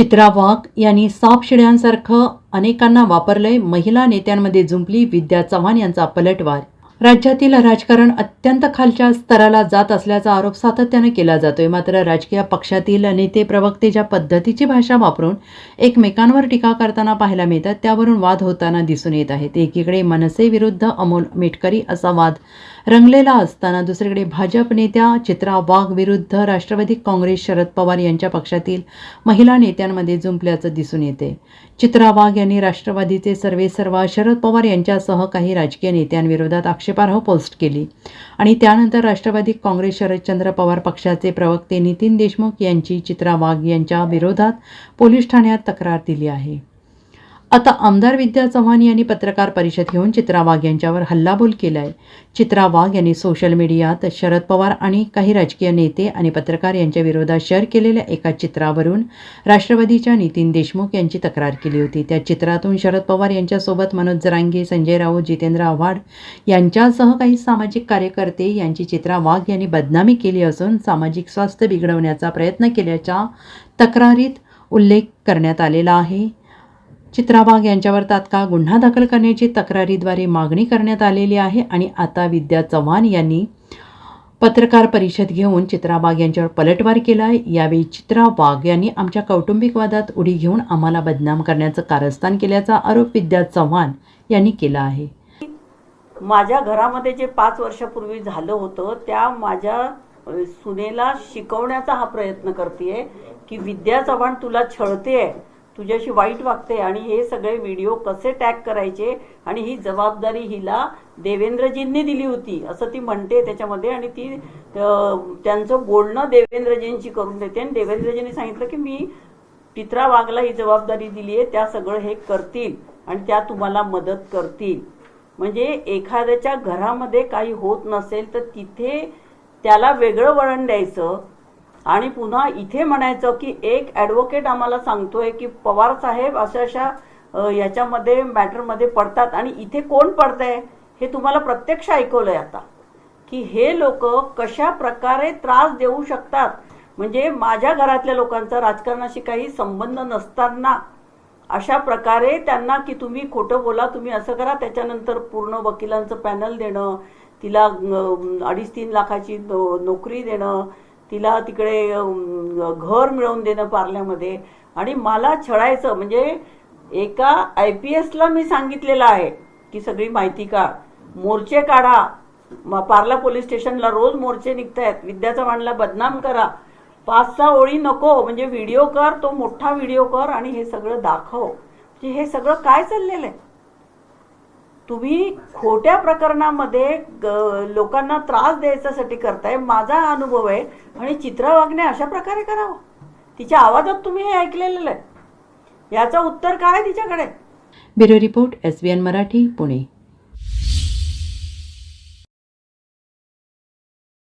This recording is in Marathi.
चित्रा वाघ यांनी सापशिड्यांसारखं अनेकांना वापरलंय. महिला नेत्यांमध्ये झुंपली विद्या चव्हाण यांचा पलटवार राज्यातील राजकारण अत्यंत खालच्या स्तराला जात असल्याचा आरोप सातत्यानं केला जातोय. मात्र राजकीय पक्षातील नेते प्रवक्ते ज्या पद्धतीची भाषा वापरून एकमेकांवर टीका करताना पाहायला मिळतात त्यावरून वाद होताना दिसून येत आहेत. एकीकडे मनसे विरुद्ध अमोल मेटकरी असा वाद रंगलेला असताना दुसरीकडे भाजप नेत्या चित्रा वाघ विरुद्ध राष्ट्रवादी काँग्रेस शरद पवार यांच्या पक्षातील महिला नेत्यांमध्ये जुंपल्याचं दिसून येते. चित्रा वाघ यांनी राष्ट्रवादीचे सर्वेसर्वा शरद पवार यांच्यासह काही राजकीय नेत्यांविरोधात आक्षेपार्ह हो पोस्ट केली. आणि त्यानंतर राष्ट्रवादी काँग्रेस शरदचंद्र पवार पक्षाचे प्रवक्ते नितीन देशमुख यांची चित्रा वाघ यांच्या विरोधात पोलीस ठाण्यात तक्रार दिली आहे. आता आमदार विद्या चव्हाण यांनी पत्रकार परिषद घेऊन चित्रा वाघ यांच्यावर हल्लाबोल केला आहे चित्रा वाघ यांनी सोशल मीडियात शरद पवार आणि काही राजकीय नेते आणि पत्रकार यांच्या विरोधात शेअर केलेल्या एका चित्रावरून राष्ट्रवादीच्या नितीन देशमुख यांची तक्रार केली होती. त्या चित्रातून शरद पवार यांच्यासोबत मनोज जरांगे संजय राऊत जितेंद्र आव्हाड यांच्यासह काही सामाजिक कार्यकर्ते यांची चित्रा वाघ यांनी बदनामी केली असून सामाजिक स्वास्थ्य बिघडवण्याचा प्रयत्न केल्याच्या तक्रारीत उल्लेख करण्यात आलेला आहे. चित्राबाग यांच्यावर तात्काळ गुन्हा दाखल करण्याची तक्रारीद्वारे मागणी करण्यात आलेली आहे आणि आता विद्या चव्हाण यांनी पत्रकार परिषद घेऊन चित्राबाग यांच्यावर पलटवार केला आहे यावेळी चित्रा वाघ यांनी आमच्या कौटुंबिक वादात उडी घेऊन आम्हाला बदनाम करण्याचं कारस्थान केल्याचा आरोप विद्या चव्हाण यांनी केला आहे. माझ्या घरामध्ये जे पाच वर्षापूर्वी झालं होतं त्या माझ्या सुनेला शिकवण्याचा हा प्रयत्न करतेय की विद्या चव्हाण तुला छळते तुझ्याशी वाईट वागते आणि हे सगळे व्हिडिओ कसे टॅग करायचे आणि ही जबाबदारी हिला देवेंद्रजींनी दिली होती असं ती म्हणते त्याच्यामध्ये आणि ती त्यांचं बोलणं देवेंद्रजींशी करून देते. आणि देवेंद्रजींनी सांगितलं की मी पित्रा वाघला ही जबाबदारी दिली आहे त्या सगळं हे करतील आणि त्या तुम्हाला मदत करतील. म्हणजे एखाद्याच्या घरामध्ये काही होत नसेल तर तिथे त्याला वेगळं वळण द्यायचं आणि पुन्हा इथे म्हणायचं की एक ॲडव्होकेट आम्हाला सांगतोय की पवार साहेब अशा अशा याच्यामध्ये मॅटरमध्ये पडतात. आणि इथे कोण पडतंय? हे तुम्हाला प्रत्यक्ष ऐकवलंय आता. की हे लोक कशा प्रकारे त्रास देऊ शकतात? म्हणजे माझ्या घरातल्या लोकांचा राजकारणाशी काही संबंध नसताना अशा प्रकारे त्यांना की तुम्ही खोटं बोला तुम्ही असं करा त्याच्यानंतर पूर्ण वकिलांचं पॅनल देणं तिला अडीच तीन लाखाची नोकरी देणं तिला तिकडे घर मिळवून देणं पार्ल्यामध्ये. आणि मला छळायचं म्हणजे एका आय पी एसला मी सांगितलेलं आहे की सगळी माहिती काढ. मोर्चे काढा. पार्ला पोलीस स्टेशनला रोज मोर्चे निघतायत. विद्याचा मांडला बदनाम करा. पाच सहा ओळी नको म्हणजे व्हिडिओ कर तो मोठा व्हिडिओ कर आणि हे सगळं दाखव. की हे सगळं काय चाललेलं आहे? तुम्ही खोट्या प्रकरणामध्ये लोकांना त्रास द्यायच्यासाठी करताय माझा अनुभव आहे. आणि चित्रा वागणे अशा प्रकारे करावं. तिच्या आवाजात तुम्ही हे ऐकलेलं आहे. याचं उत्तर काय आहे तिच्याकडे? Bureau report S B N Marathi Pune.